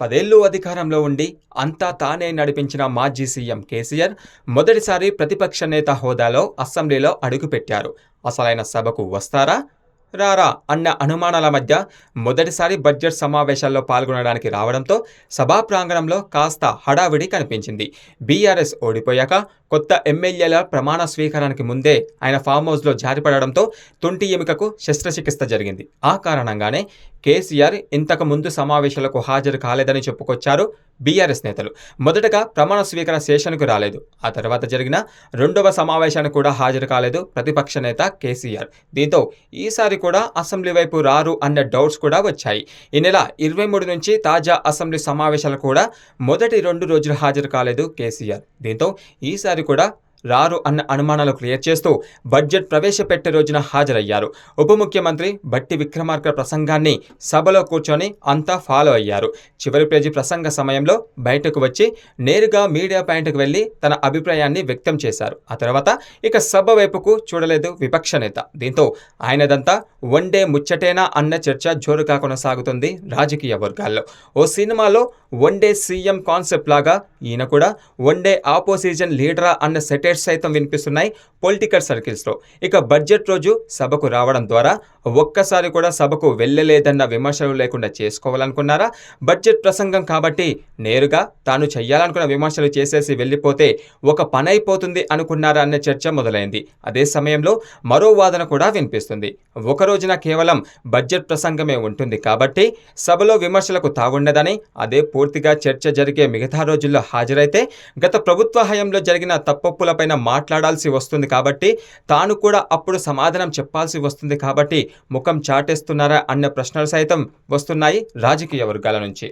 పదేళ్ళు అధికారంలో ఉండి అంతా తానే నడిపించిన మాజీ సీఎం కేసీఆర్ మొదటిసారి ప్రతిపక్ష నేత హోదాలో అసెంబ్లీలో అడుగుపెట్టారు. అసలైన సభకు వస్తారా? రారా అన్న అనుమానాల మధ్య మొదటిసారి బడ్జెట్ సమావేశాల్లో పాల్గొనడానికి రావడంతో సభా ప్రాంగణంలో కాస్త హడావిడి కనిపించింది. బీఆర్ఎస్ ఓడిపోయాక కొత్త ఎమ్మెల్యేల ప్రమాణ స్వీకారానికి ముందే ఆయన ఫామ్ హౌస్లో జారిపడడంతో తుంటి ఎముకకు శస్త్రచికిత్స జరిగింది. ఆ కారణంగానే కేసీఆర్ ఇంతకు ముందు సమావేశాలకు హాజరు కాలేదని చెప్పుకొచ్చారు బీఆర్ఎస్ నేతలు. మొదటగా ప్రమాణ స్వీకార సెషన్కు రాలేదు. ఆ తర్వాత జరిగిన రెండవ సమావేశానికి కూడా హాజరు కాలేదు ప్రతిపక్ష నేత కేసీఆర్. దీంతో ఈసారి కూడా అసెంబ్లీ వైపు రారు అన్న డౌట్స్ కూడా వచ్చాయి. ఈ నెల ఇరవై మూడు నుంచి తాజా అసెంబ్లీ సమావేశాలు కూడా మొదటి రెండు రోజులు హాజరు కాలేదు కేసీఆర్. దీంతో ఈసారి కూడా రారు అన్న అనుమానాలు క్లియర్ చేస్తూ బడ్జెట్ ప్రవేశపెట్టే రోజున హాజరయ్యారు. ఉప ముఖ్యమంత్రి బట్టి విక్రమార్క ప్రసంగాన్ని సభలో కూర్చొని అంతా ఫాలో అయ్యారు. చివరి పేజీ ప్రసంగ సమయంలో బయటకు వచ్చి నేరుగా మీడియా పాయింట్కి వెళ్ళి తన అభిప్రాయాన్ని వ్యక్తం చేశారు. ఆ తర్వాత ఇక సభ వైపుకు చూడలేదు విపక్ష నేత. దీంతో ఆయనదంతా వన్డే ముచ్చటేనా అన్న చర్చ జోరుగా కొనసాగుతుంది రాజకీయ వర్గాల్లో. ఓ సినిమాలో వన్డే సీఎం కాన్సెప్ట్ లాగా ఈయన కూడా వన్డే ఆపోజిషన్ లీడరా అన్న సెటిల్ అప్డేట్స్ సైతం వినిపిస్తున్నాయి. పొలిటికల్ సర్కిల్స్లో. ఇక బడ్జెట్ రోజు సభకు రావడం ద్వారా ఒక్కసారి కూడా సభకు వెళ్ళలేదన్న విమర్శలు లేకుండా చేసుకోవాలనుకున్నారా? బడ్జెట్ ప్రసంగం కాబట్టి నేరుగా తాను చేయాలనుకున్న విమర్శలు చేసేసి వెళ్ళిపోతే ఒక పని అయిపోతుంది అనుకున్నారా అన్న చర్చ మొదలైంది. అదే సమయంలో మరో వాదన కూడా వినిపిస్తుంది. ఒక రోజున కేవలం బడ్జెట్ ప్రసంగమే ఉంటుంది కాబట్టి సభలో విమర్శలకు తాగుండదని అదే పూర్తిగా చర్చ జరిగే మిగతా రోజుల్లో హాజరైతే గత ప్రభుత్వ హయాంలో జరిగిన తప్పొప్పులపైన మాట్లాడాల్సి వస్తుంది కాబట్టి తాను కూడా అప్పుడు సమాధానం చెప్పాల్సి వస్తుంది కాబట్టి ముఖం చాటేస్తున్నారా అన్న ప్రశ్నలు సైతం వస్తున్నాయి రాజకీయ వర్గాల నుంచి.